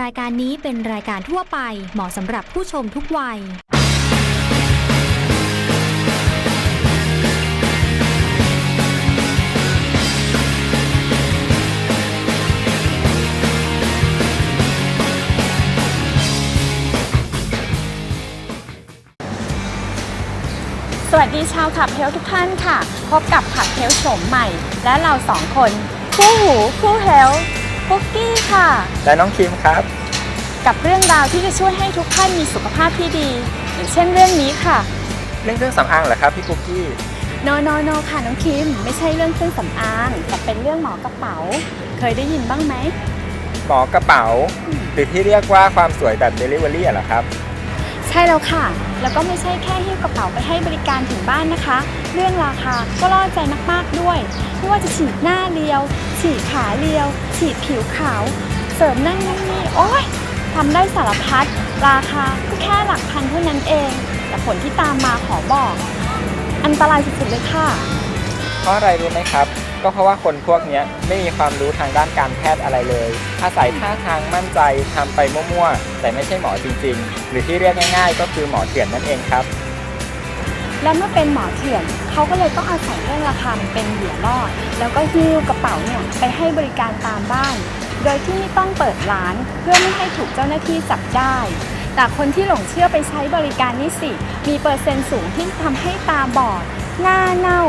รายการนี้เป็นรายการทั่วไปเหมาะสำหรับผู้ชมทุกวัย สวัสดีชาวขับเฮลทุกท่านค่ะ พบกับขับเฮลโฉมใหม่ และเราสองคน คู่หูคู่เฮล ปุกกี้ค่ะ และน้องคิมครับ กับเรื่องราวที่จะช่วยให้ทุกท่านมีสุขภาพที่ดี อย่างเช่นเรื่องนี้ค่ะ เรื่องเครื่องสำอางเหรอครับพี่คุกกี้ โนโนโนค่ะน้องคิม ไม่ใช่เรื่องเครื่องสำอางแต่เป็นเรื่องหมอกระเป๋า เคยได้ยินบ้างไหมหมอกระเป๋า หรือที่เรียกว่าความสวยแบบ Delivery เหรอครับ ใช่แล้วค่ะ แล้วก็ไม่ใช่แค่หิ้วกระเป๋าไปให้บริการถึงบ้านนะคะ เรื่องราคาก็ล่อใจมากๆด้วย ไม่ว่าจะฉีดหน้าเรียว ฉีดขาเรียว ฉีดผิวขาว เสริมนั่นนู่นนี่โอ้ยทำได้สารพัด ราคาก็แค่หลักพันเท่านั้นเอง แต่ผลที่ตามมาขอบอก อันตรายสุดๆเลยค่ะ เพราะอะไรรู้ไหมครับ ก็เพราะว่าคนพวกนี้ไม่มีความรู้ทางด้านการแพทย์อะไรเลย อาศัยท่าทางมั่นใจทำไปมั่วๆ แต่ไม่ใช่หมอจริง ๆ หรือที่เรียกง่าย ๆ ก็คือหมอเถื่อนนั่นเองครับ และเมื่อเป็นหมอเถื่อนเขาก็เลยต้องอาศัยเรื่องราคาเป็นเหยื่อล่อแล้วก็หิ้วกระเป๋าเนี่ยไปให้บริการตามบ้าน โดยที่ไม่ต้องเปิดร้านเพื่อไม่ให้ถูกเจ้าหน้าที่จับได้แต่คนที่หลงเชื่อไปใช้บริการนี้สิ มีเปอร์เซ็นต์สูงที่ทำให้ตาบอด หน้าเน่า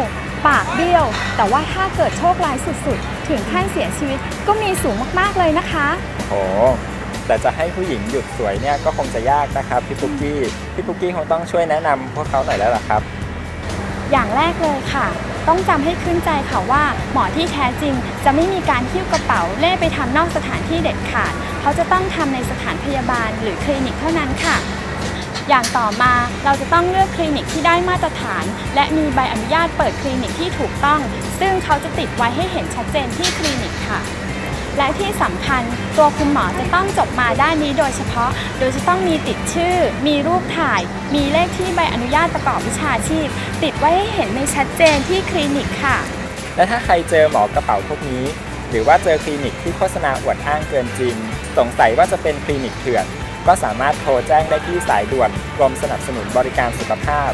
ปากเบี้ยว แต่ว่าถ้าเกิดโชคร้ายสุดๆ ถึงขั้นเสียชีวิตก็มีสูงมากๆเลยนะคะ โอ้แต่จะให้ผู้หญิงหยุดสวยเนี่ยก็คงจะยากนะครับพี่ปุกกี้พี่ปุกกี้คงต้องช่วยแนะนำพวกเขาหน่อยแล้วล่ะครับ อย่างแรกเลยค่ะ ต้องจำให้ขึ้นใจค่ะว่า หมอที่แท้จริงจะไม่มีการหิ้วกระเป๋าเล่ไปทำนอกสถานที่เด็ดขาด เขาจะต้องทำในสถานพยาบาลหรือคลินิกเท่านั้นค่ะ อย่างต่อมาเราจะต้องเลือกคลินิกที่ได้มาตรฐาน และมีใบอนุญาตเปิดคลินิกที่ถูกต้อง ซึ่งเขาจะติดไว้ให้เห็นชัดเจนที่คลินิกค่ะ และที่สำคัญตัวคุณหมอจะต้องจบมาด้านนี้โดยเฉพาะ โดยจะต้องมีติดชื่อ มีรูปถ่าย มีเลขที่ใบอนุญาตประกอบวิชาชีพ ติดไว้ให้เห็นในชัดเจนที่คลินิกค่ะ และถ้าใครเจอหมอกระเป๋าพวกนี้ หรือว่าเจอคลินิกที่โฆษณาอวดอ้างเกินจริง สงสัยว่าจะเป็นคลินิกเถื่อน ก็สามารถโทรแจ้งได้ที่สายด่วนกรมสนับสนุนบริการสุขภาพ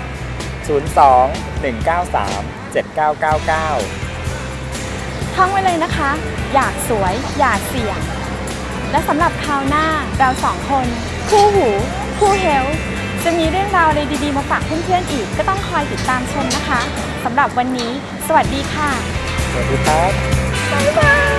02 193 7999ท่องไว้เลยนะคะ อยากสวย อยากเสี่ยง และสำหรับคราวหน้าเราสองคน คู่หู คู่เฮลจะมีเรื่องราวอะไรดีๆ มาฝากเพื่อนๆอีก ก็ต้องคอยติดตามชมนะคะสำหรับวันนี้ สวัสดีค่ะ สวัสดีครับ บ๊ายบาย